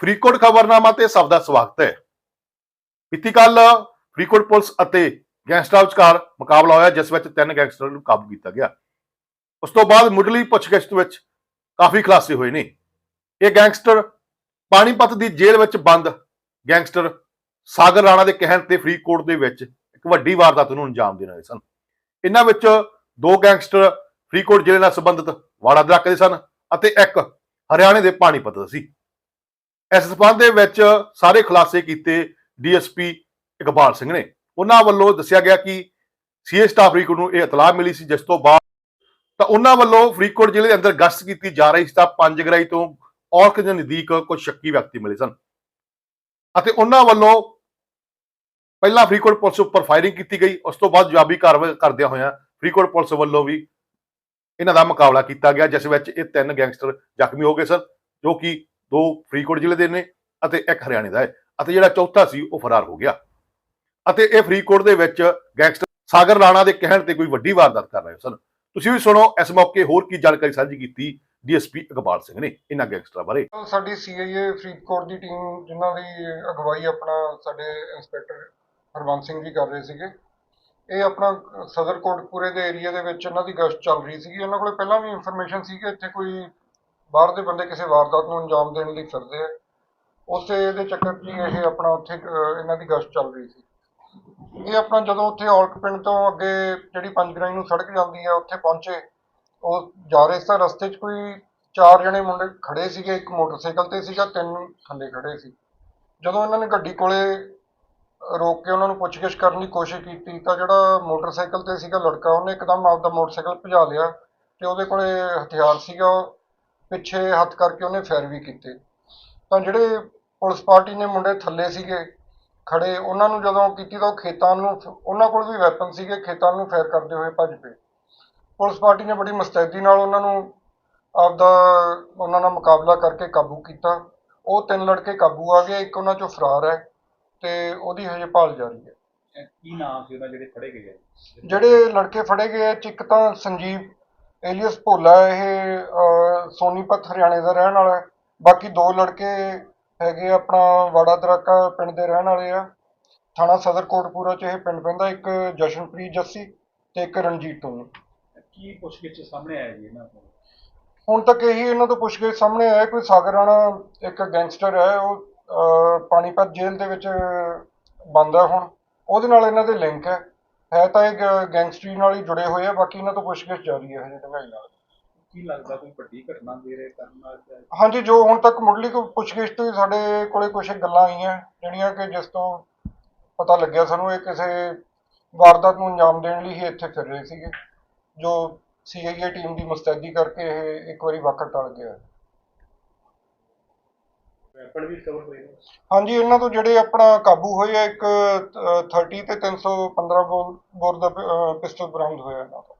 ਫਰੀਦਕੋਟ ਖਬਰਨਾਮਾ ਤੇ ਸਭ ਦਾ ਸਵਾਗਤ ਹੈ। ਬੀਤੀ ਕੱਲ ਫਰੀਦਕੋਟ ਪੁਲਿਸ ਅਤੇ ਗੈਂਗਸਟਰਾਂ ਵਿਚਕਾਰ ਮੁਕਾਬਲਾ ਹੋਇਆ, ਜਿਸ ਵਿੱਚ ਤਿੰਨ ਗੈਂਗਸਟਰਾਂ ਨੂੰ ਕਾਬੂ ਕੀਤਾ ਗਿਆ। ਉਸ ਤੋਂ ਬਾਅਦ ਮੁੱਢਲੀ ਪੁੱਛਗਿੱਛ ਵਿੱਚ ਕਾਫੀ ਖੁਲਾਸੇ ਹੋਏ ਨੇ। ਇਹ ਗੈਂਗਸਟਰ ਪਾਣੀਪਤ ਦੀ ਜੇਲ੍ਹ ਵਿੱਚ ਬੰਦ, ਗੈਂਗਸਟਰ ਸਾਗਰ ਰਾਣਾ ਦੇ ਕਹਿਣ ਤੇ ਫਰੀਦਕੋਟ ਦੇ ਵਿੱਚ ਇੱਕ ਵੱਡੀ ਵਾਰਦਾਤ ਨੂੰ ਅੰਜਾਮ ਦੇਣ ਵਾਲੇ ਸਨ। ਇਹਨਾਂ ਵਿੱਚ ਦੋ ਗੈਂਗਸਟਰ ਫਰੀਦਕੋਟ ਜ਼ਿਲ੍ਹੇ ਨਾਲ ਸੰਬੰਧਿਤ ਵਾੜਾ ਦਰਾਕੇ ਦੇ ਸਨ ਅਤੇ ਇੱਕ ਹਰਿਆਣੇ ਦੇ ਪਾਣੀਪਤ ਦਾ ਸੀ। ਇਸ ਸਬੰਧ ਦੇ ਵਿੱਚ ਸਾਰੇ ਖੁਲਾਸੇ ਕੀਤੇ ਡੀਐਸਪੀ ਇਕਬਾਲ ਸਿੰਘ ਨੇ। ਉਹਨਾਂ ਵੱਲੋਂ ਦੱਸਿਆ ਗਿਆ ਕਿ ਸੀਏ ਸਟਾਫ ਫਰੀਦਕੋਟ ਨੂੰ ਇਹ ਇਤਲਾਹ ਮਿਲੀ ਸੀ, ਜਿਸ ਤੋਂ ਬਾਅਦ ਤਾਂ ਉਹਨਾਂ ਵੱਲੋਂ ਫਰੀਦਕੋਟ ਜ਼ਿਲ੍ਹੇ ਦੇ ਅੰਦਰ ਗਸ਼ਤ ਕੀਤੀ ਜਾ ਰਹੀ ਸੀ ਤਾਂ ਪੰਜ ਗਰਾਈ ਤੋਂ ਔਰਖ ਦੇ ਨਜ਼ਦੀਕ ਕੁਝ ਸ਼ੱਕੀ ਵਿਅਕਤੀ ਮਿਲੇ ਸਨ। ਅਤੇ ਉਹਨਾਂ ਵੱਲੋਂ ਪਹਿਲਾਂ ਫਰੀਦਕੋਟ ਪੁਲਿਸ ਉੱਪਰ ਫਾਇਰਿੰਗ ਕੀਤੀ ਗਈ, ਉਸ ਤੋਂ ਬਾਅਦ ਜਵਾਬੀ ਕਾਰਵਾਈ ਕਰਦਿਆਂ ਹੋਇਆਂ ਫਰੀਦਕੋਟ ਪੁਲਿਸ ਵੱਲੋਂ ਵੀ ਇਹਨਾਂ ਦਾ ਮੁਕਾਬਲਾ ਕੀਤਾ ਗਿਆ, ਜਿਸ ਵਿੱਚ ਇਹ ਤਿੰਨ ਗੈਂਗਸਟਰ ਜ਼ਖਮੀ ਹੋ ਗਏ ਸਨ, ਜੋ ਕਿ ਦੋ ਫਰੀਦਕੋਟ ਜ਼ਿਲ੍ਹੇ ਦੇ ਨੇ ਅਤੇ ਇੱਕ ਹਰਿਆਣੇ ਦਾ ਹੈ। ਅਤੇ ਜਿਹੜਾ ਚੌਥਾ ਸੀ, ਉਹ ਫਰਾਰ ਹੋ ਗਿਆ। ਅਤੇ ਇਹ ਫਰੀਦਕੋਟ ਦੇ ਵਿੱਚ ਗੈਂਗਸਟਰ ਸਾਗਰ ਰਾਣਾ ਦੇ ਕਹਿਣ ਤੇ ਕੋਈ ਵੱਡੀ ਵਾਰਦਾਤ ਕਰ ਰਹੇ ਸਨ। ਤੁਸੀਂ ਵੀ ਸੁਣੋ, ਇਸ ਮੌਕੇ ਹੋਰ ਕੀ ਜਾਣਕਾਰੀ ਸਾਂਝੀ ਕੀਤੀ ਡੀਐਸਪੀ ਇਕਬਾਲ ਸਿੰਘ ਨੇ ਇਹਨਾਂ ਗੈਂਗਸਟਰਾਂ ਬਾਰੇ। ਸਾਡੀ ਸੀਆਈਏ ਫਰੀਦਕੋਟ ਦੀ ਟੀਮ ਜਿਨ੍ਹਾਂ ਦੀ ਅਗਵਾਈ ਆਪਣਾ ਸਾਡੇ ਇੰਸਪੈਕਟਰ ਹਰਵੰਤ ਸਿੰਘ ਜੀ ਕਰ ਰਹੇ ਸੀਗੇ, ਇਹ ਆਪਣਾ ਸਦਰ ਕੋਟਪੂਰੇ ਦੇ ਏਰੀਆ ਦੇ ਵਿੱਚ ਇਹਨਾਂ ਦੀ ਗਸ਼ਤ ਚੱਲ ਰਹੀ ਸੀਗੀ। ਉਹਨਾਂ ਕੋਲੇ ਪਹਿਲਾਂ ਵੀ ਇਨਫੋਰਮੇਸ਼ਨ ਸੀ ਕਿ ਇੱਥੇ ਕੋਈ ਬਾਹਰ ਦੇ ਬੰਦੇ ਕਿਸੇ ਵਾਰਦਾਤ ਨੂੰ ਅੰਜਾਮ ਦੇਣ ਲਈ ਫਿਰਦੇ ਆ। ਉਸੇ ਦੇ ਚੱਕਰ 'ਚ ਹੀ ਇਹ ਆਪਣਾ ਉੱਥੇ ਅਹ, ਇਹਨਾਂ ਦੀ ਗਸ਼ਤ ਚੱਲ ਰਹੀ ਸੀ। ਇਹ ਆਪਣਾ ਜਦੋਂ ਉੱਥੇ ਔਲਖ ਪਿੰਡ ਤੋਂ ਅੱਗੇ ਜਿਹੜੀ ਪੰਜਗਰਾਈ ਨੂੰ ਸੜਕ ਜਾਂਦੀ ਹੈ ਉੱਥੇ ਪਹੁੰਚੇ ਉਹ ਜਾ ਰਹੇ ਸੀ ਤਾਂ ਰਸਤੇ 'ਚ ਕੋਈ ਚਾਰ ਜਣੇ ਮੁੰਡੇ ਖੜੇ ਸੀਗੇ ਇੱਕ ਮੋਟਰਸਾਈਕਲ ਤੇ ਸੀਗਾ ਤਿੰਨ ਥੱਲੇ ਖੜੇ ਸੀ। ਜਦੋਂ ਇਹਨਾਂ ਨੇ ਗੱਡੀ ਕੋਲੇ ਰੋਕ ਕੇ ਉਹਨਾਂ ਨੂੰ ਪੁੱਛਗਿੱਛ ਕਰਨ ਦੀ ਕੋਸ਼ਿਸ਼ ਕੀਤੀ ਤਾਂ ਜਿਹੜਾ ਮੋਟਰਸਾਈਕਲ ਤੇ ਸੀਗਾ ਲੜਕਾ ਉਹਨੇ ਇੱਕਦਮ ਆਪਦਾ ਮੋਟਰਸਾਈਕਲ ਭਜਾ ਲਿਆ ਤੇ ਉਹਦੇ ਕੋਲੇ ਹਥਿਆਰ ਸੀਗਾ ਉਹ ਪਿੱਛੇ ਹੱਥ ਕਰਕੇ ਉਹਨੇ ਫਾਇਰ ਵੀ ਕੀਤੇ। ਤਾਂ ਜਿਹੜੇ ਪੁਲਿਸ ਪਾਰਟੀ ਨੇ ਮੁੰਡੇ ਥੱਲੇ ਸੀਗੇ ਖੜੇ ਉਹਨਾਂ ਨੂੰ ਜਦੋਂ ਕੀਤੀ ਤਾਂ ਉਹ ਖੇਤਾਂ ਨੂੰ ਉਹਨਾਂ ਕੋਲ ਵੀ ਵੈਪਨ ਸੀਗੇ ਖੇਤਾਂ ਨੂੰ ਫਾਇਰ ਕਰਦੇ ਹੋਏ ਭੱਜ ਪਏ। ਪੁਲਿਸ ਪਾਰਟੀ ਨੇ ਬੜੀ ਮੁਸਤੈਦੀ ਨਾਲ ਉਹਨਾਂ ਨੂੰ ਆਪਦਾ ਉਹਨਾਂ ਨਾਲ ਮੁਕਾਬਲਾ ਕਰਕੇ ਕਾਬੂ ਕੀਤਾ। ਉਹ ਤਿੰਨ ਲੜਕੇ ਕਾਬੂ ਆ ਗਏ ਇੱਕ ਉਹਨਾਂ ਚੋਂ ਫਰਾਰ ਹੈ ਤੇ ਉਹਦੀ ਹਜੇ ਭਾਲ ਜਾਰੀ ਹੈ। ਕੀ ਨਾਮ ਸੀ ਉਹਨਾਂ ਜਿਹੜੇ ਫੜੇ ਗਏ ਆ? ਜਿਹੜੇ ਲੜਕੇ ਫੜੇ ਗਏ 'ਚ ਇੱਕ ਤਾਂ ਸੰਜੀਵ ਏਲੀਅਸ ਭੋਲਾ ਇਹ ਸੋਨੀਪਤ ਹਰਿਆਣੇ ਦਾ ਰਹਿਣ ਵਾਲਾ ਹੈ। ਬਾਕੀ ਦੋ ਲੜਕੇ ਹੈਗੇ ਆਪਣਾ ਵਾੜਾ ਦਰਾਕਾ ਪਿੰਡ ਦੇ ਰਹਿਣ ਵਾਲੇ ਆ। ਥਾਣਾ ਸਦਰ ਕੋਟਪੂਰਾ ਚ ਇਹ ਪਿੰਡ ਪੈਂਦਾ ਇੱਕ ਜਸ਼ਨਪ੍ਰੀਤ ਜੱਸੀ ਤੇ ਇੱਕ ਰਣਜੀਤ ਟੋਨੀ ਕੀ ਪੁੱਛਗਿੱਛ ਸਾਹਮਣੇ ਆਇਆ ਜੀ ਇਹਨਾਂ ਤੋਂ ਹੁਣ ਤੱਕ ਇਹੀ ਇਹਨਾਂ ਤੋਂ ਪੁੱਛਗਿੱਛ ਸਾਹਮਣੇ ਆਇਆ ਕੋਈ ਸਾਗਰ ਰਾਣਾ ਇੱਕ ਗੈਂਗਸਟਰ ਹੈ ਉਹ ਅਹ, ਪਾਣੀਪਤ ਜੇਲ੍ਹ ਦੇ ਵਿੱਚ ਬੰਦ ਹੈ ਹੁਣ। ਉਹਦੇ ਨਾਲ ਇਹਨਾਂ ਦੇ ਲਿੰਕ ਹੈ। ਹੈ ਤਾਂ ਇਹ ਗੈਂਗਸਟਰੀ ਨਾਲ ਹੀ ਜੁੜੇ ਹੋਏ ਆ ਬਾਕੀ ਇਹਨਾਂ ਤੋਂ ਪੁੱਛਗਿੱਛ ਜਾਰੀ ਹੈ ਹਜੇ ਢੰਗਾਈ ਨਾਲ। ਕੀ ਲੱਗਦਾ ਕੋਈ ਵੱਡੀ ਘਟਨਾ ਦੇ ਰਹੇ ਕਰਨ ਨਾਲ ਜਾਂ ਹਾਂਜੀ ਜੋ ਹੁਣ ਤੱਕ ਮੁੱਢਲੀ ਕੋਈ ਪੁੱਛਗਿੱਛ ਤੋਂ ਹੀ ਸਾਡੇ ਕੋਲੇ ਕੁਝ ਗੱਲਾਂ ਆਈਆਂ ਜਿਹੜੀਆਂ ਕਿ ਜਿਸ ਤੋਂ ਪਤਾ ਲੱਗਿਆ ਸਾਨੂੰ ਇਹ ਕਿਸੇ ਵਾਰਦਾਤ ਨੂੰ ਅੰਜਾਮ ਦੇਣ ਲਈ ਹੀ ਇੱਥੇ ਫਿਰ ਰਹੇ ਸੀਗੇ ਜੋ ਸੀਆਈਏ ਟੀਮ ਦੀ ਮੁਸਤੈਦੀ ਕਰਕੇ ਇਹ ਇੱਕ ਵਾਰੀ ਵਾਕਰ ਟਲ ਗਿਆ ਵੈਪਨ ਵੀ ਕਵਰ ਹੋਏ ਨੇ? ਹਾਂਜੀ ਇਹਨਾਂ ਤੋਂ ਜਿਹੜੇ ਆਪਣਾ ਕਾਬੂ ਹੋਏ ਆ ਇੱਕ ਅ, 30 ਤੇ 315 ਬੋਰ ਬੋਰ ਦਾ ਪਿਸਟਲ ਬਰਾਮਦ ਹੋਇਆ ਇਹਨਾਂ ਤੋਂ